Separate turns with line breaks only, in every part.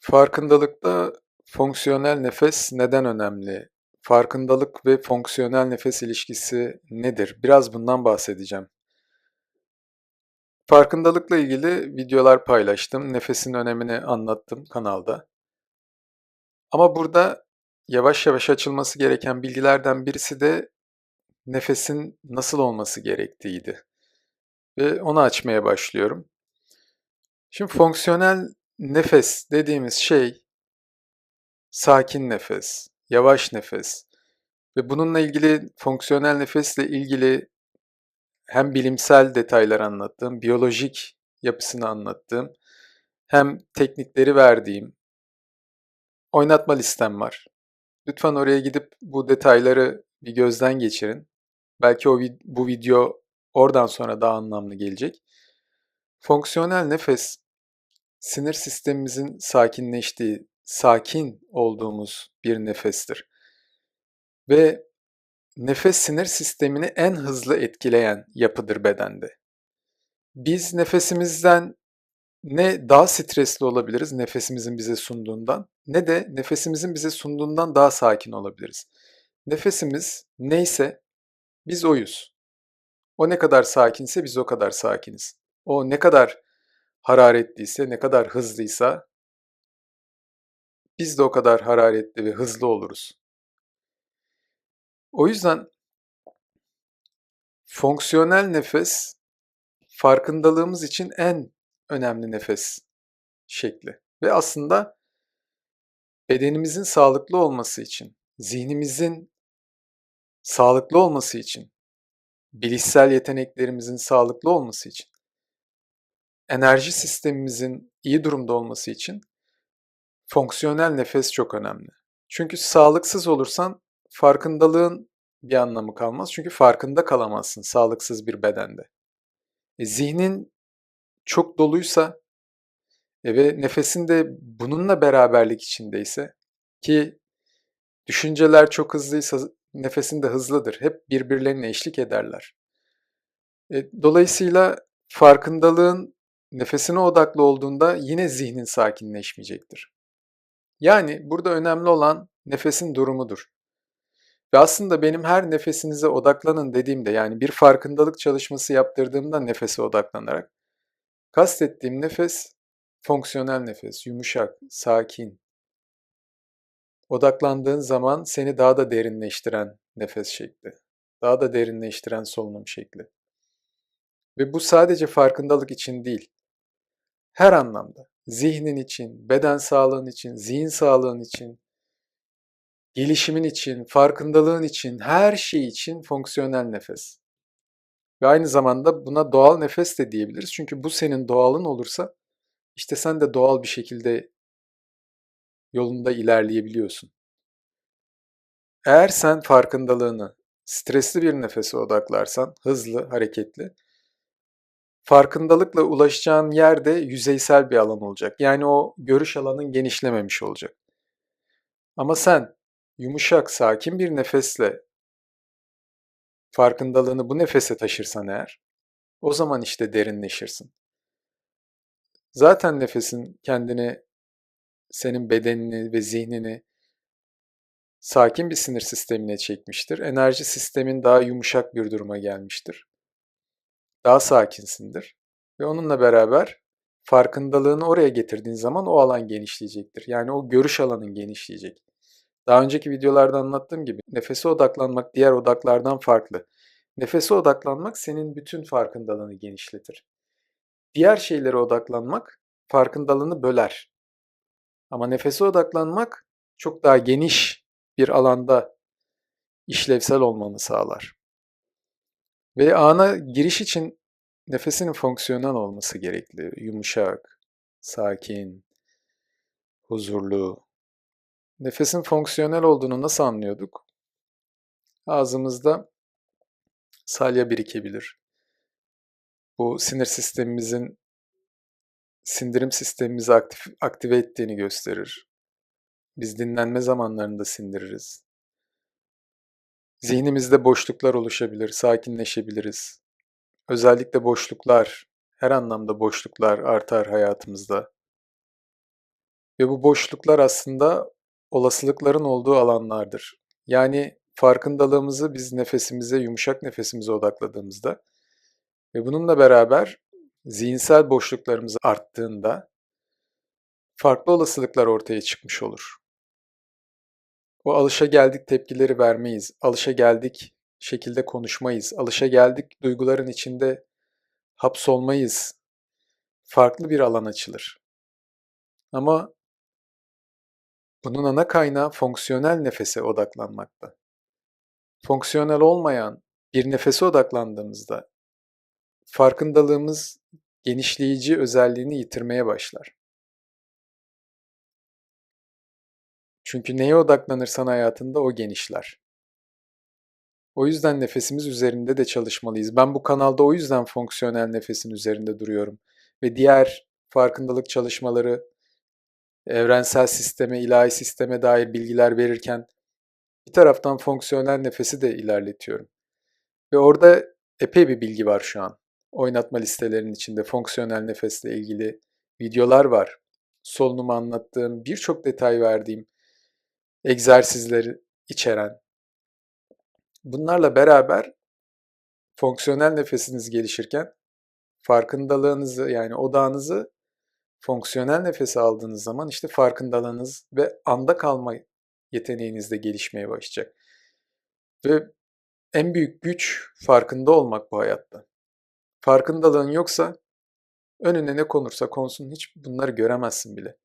Farkındalıkta fonksiyonel nefes neden önemli? Farkındalık ve fonksiyonel nefes ilişkisi nedir? Biraz bundan bahsedeceğim. Farkındalıkla ilgili videolar paylaştım. Nefesin önemini anlattım kanalda. Ama burada yavaş yavaş açılması gereken bilgilerden birisi de nefesin nasıl olması gerektiğiydi. Ve onu açmaya başlıyorum. Şimdi fonksiyonel nefes dediğimiz şey sakin nefes, yavaş nefes ve bununla ilgili fonksiyonel nefesle ilgili hem bilimsel detaylar anlattığım, biyolojik yapısını anlattığım, hem teknikleri verdiğim oynatma listem var. Lütfen oraya gidip bu detayları bir gözden geçirin. Belki o bu video oradan sonra daha anlamlı gelecek. Fonksiyonel nefes sinir sistemimizin sakinleştiği, sakin olduğumuz bir nefestir. Ve nefes sinir sistemini en hızlı etkileyen yapıdır bedende. Biz nefesimizden ne daha stresli olabiliriz nefesimizin bize sunduğundan ne de nefesimizin bize sunduğundan daha sakin olabiliriz. Nefesimiz neyse biz oyuz. O ne kadar sakinse biz o kadar sakiniz. O ne kadar hararetliyse, ne kadar hızlıysa biz de o kadar hararetli ve hızlı oluruz. O yüzden fonksiyonel nefes farkındalığımız için en önemli nefes şekli. Ve aslında bedenimizin sağlıklı olması için, zihnimizin sağlıklı olması için, bilişsel yeteneklerimizin sağlıklı olması için, enerji sistemimizin iyi durumda olması için fonksiyonel nefes çok önemli. Çünkü sağlıksız olursan farkındalığın bir anlamı kalmaz. Çünkü farkında kalamazsın sağlıksız bir bedende. E, zihnin çok doluysa e, ve nefesin de bununla beraberlik içindeyse ki düşünceler çok hızlıysa nefesin de hızlıdır. Hep birbirlerine eşlik ederler. E, dolayısıyla farkındalığın nefesine odaklı olduğunda yine zihnin sakinleşmeyecektir. Yani burada önemli olan nefesin durumudur. Ve aslında benim her nefesinize odaklanın dediğimde yani bir farkındalık çalışması yaptırdığımda nefese odaklanarak kastettiğim nefes fonksiyonel nefes, yumuşak, sakin. Odaklandığın zaman seni daha da derinleştiren nefes şekli. Daha da derinleştiren solunum şekli. Ve bu sadece farkındalık için değil her anlamda, zihnin için, beden sağlığın için, zihin sağlığın için, gelişimin için, farkındalığın için, her şey için fonksiyonel nefes. Ve aynı zamanda buna doğal nefes de diyebiliriz. Çünkü bu senin doğalın olursa işte sen de doğal bir şekilde yolunda ilerleyebiliyorsun. Eğer sen farkındalığını stresli bir nefese odaklarsan, hızlı, hareketli, farkındalıkla ulaşacağın yerde yüzeysel bir alan olacak. Yani o görüş alanın genişlememiş olacak. Ama sen yumuşak, sakin bir nefesle farkındalığını bu nefese taşırsan eğer, o zaman işte derinleşirsin. Zaten nefesin kendini, senin bedenini ve zihnini sakin bir sinir sistemine çekmiştir. Enerji sistemin daha yumuşak bir duruma gelmiştir daha sakinsindir. Ve onunla beraber farkındalığını oraya getirdiğin zaman o alan genişleyecektir. Yani o görüş alanın genişleyecek. Daha önceki videolarda anlattığım gibi nefese odaklanmak diğer odaklardan farklı. Nefese odaklanmak senin bütün farkındalığını genişletir. Diğer şeylere odaklanmak farkındalığını böler. Ama nefese odaklanmak çok daha geniş bir alanda işlevsel olmanı sağlar. Ve ana giriş için nefesinin fonksiyonel olması gerekli. Yumuşak, sakin, huzurlu. Nefesin fonksiyonel olduğunu nasıl anlıyorduk? Ağzımızda salya birikebilir. Bu sinir sistemimizin sindirim sistemimizi aktif, aktive ettiğini gösterir. Biz dinlenme zamanlarında sindiririz. Zihnimizde boşluklar oluşabilir, sakinleşebiliriz. Özellikle boşluklar, her anlamda boşluklar artar hayatımızda. Ve bu boşluklar aslında olasılıkların olduğu alanlardır. Yani farkındalığımızı biz nefesimize, yumuşak nefesimize odakladığımızda ve bununla beraber zihinsel boşluklarımız arttığında farklı olasılıklar ortaya çıkmış olur. O alışa geldik tepkileri vermeyiz, alışa geldik şekilde konuşmayız, alışa geldik duyguların içinde hapsolmayız. Farklı bir alan açılır. Ama bunun ana kaynağı fonksiyonel nefese odaklanmakta. Fonksiyonel olmayan bir nefese odaklandığımızda farkındalığımız genişleyici özelliğini yitirmeye başlar. Çünkü neye odaklanırsan hayatında o genişler. O yüzden nefesimiz üzerinde de çalışmalıyız. Ben bu kanalda o yüzden fonksiyonel nefesin üzerinde duruyorum. Ve diğer farkındalık çalışmaları, evrensel sisteme, ilahi sisteme dair bilgiler verirken bir taraftan fonksiyonel nefesi de ilerletiyorum. Ve orada epey bir bilgi var şu an. Oynatma listelerinin içinde fonksiyonel nefesle ilgili videolar var. Solunumu anlattığım, birçok detay verdiğim egzersizleri içeren. Bunlarla beraber fonksiyonel nefesiniz gelişirken farkındalığınızı yani odağınızı fonksiyonel nefesi aldığınız zaman işte farkındalığınız ve anda kalma yeteneğiniz de gelişmeye başlayacak. Ve en büyük güç farkında olmak bu hayatta. Farkındalığın yoksa önüne ne konursa konsun hiç bunları göremezsin bile.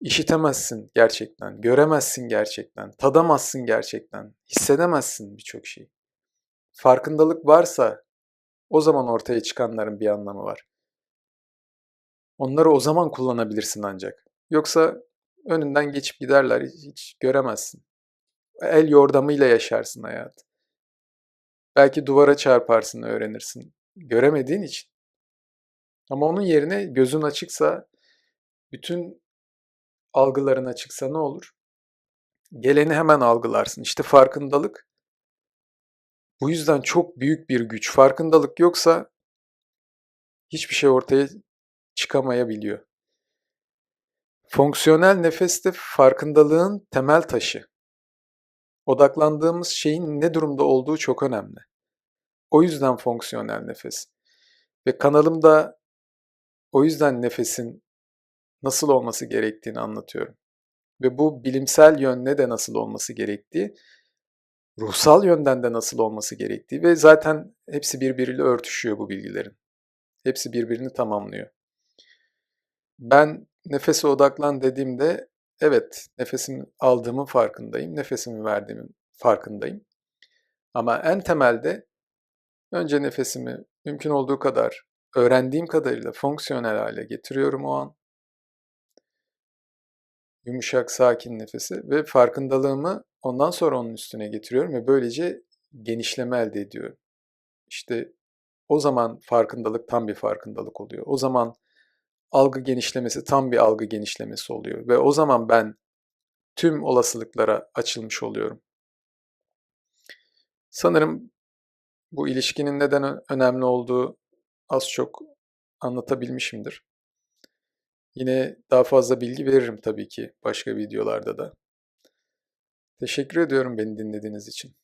İşitemezsin gerçekten, göremezsin gerçekten, tadamazsın gerçekten, hissedemezsin birçok şeyi. Farkındalık varsa o zaman ortaya çıkanların bir anlamı var. Onları o zaman kullanabilirsin ancak. Yoksa önünden geçip giderler, hiç göremezsin. El yordamıyla yaşarsın hayatı. Belki duvara çarparsın, öğrenirsin. Göremediğin için. Ama onun yerine gözün açıksa, bütün algıların açıksa ne olur? Geleni hemen algılarsın. İşte farkındalık bu yüzden çok büyük bir güç. Farkındalık yoksa hiçbir şey ortaya çıkamayabiliyor. Fonksiyonel nefes de farkındalığın temel taşı. Odaklandığımız şeyin ne durumda olduğu çok önemli. O yüzden fonksiyonel nefes. Ve kanalımda o yüzden nefesin nasıl olması gerektiğini anlatıyorum. Ve bu bilimsel yönde de nasıl olması gerektiği, ruhsal yönden de nasıl olması gerektiği ve zaten hepsi birbiriyle örtüşüyor bu bilgilerin. Hepsi birbirini tamamlıyor. Ben nefese odaklan dediğimde evet nefesimi aldığımın farkındayım, nefesimi verdiğimin farkındayım. Ama en temelde önce nefesimi mümkün olduğu kadar öğrendiğim kadarıyla fonksiyonel hale getiriyorum o an. Yumuşak, sakin nefesi ve farkındalığımı ondan sonra onun üstüne getiriyorum ve böylece genişleme elde ediyorum. İşte o zaman farkındalık tam bir farkındalık oluyor. O zaman algı genişlemesi tam bir algı genişlemesi oluyor ve o zaman ben tüm olasılıklara açılmış oluyorum. Sanırım bu ilişkinin neden önemli olduğu az çok anlatabilmişimdir. Yine daha fazla bilgi veririm tabii ki başka videolarda da. Teşekkür ediyorum beni dinlediğiniz için.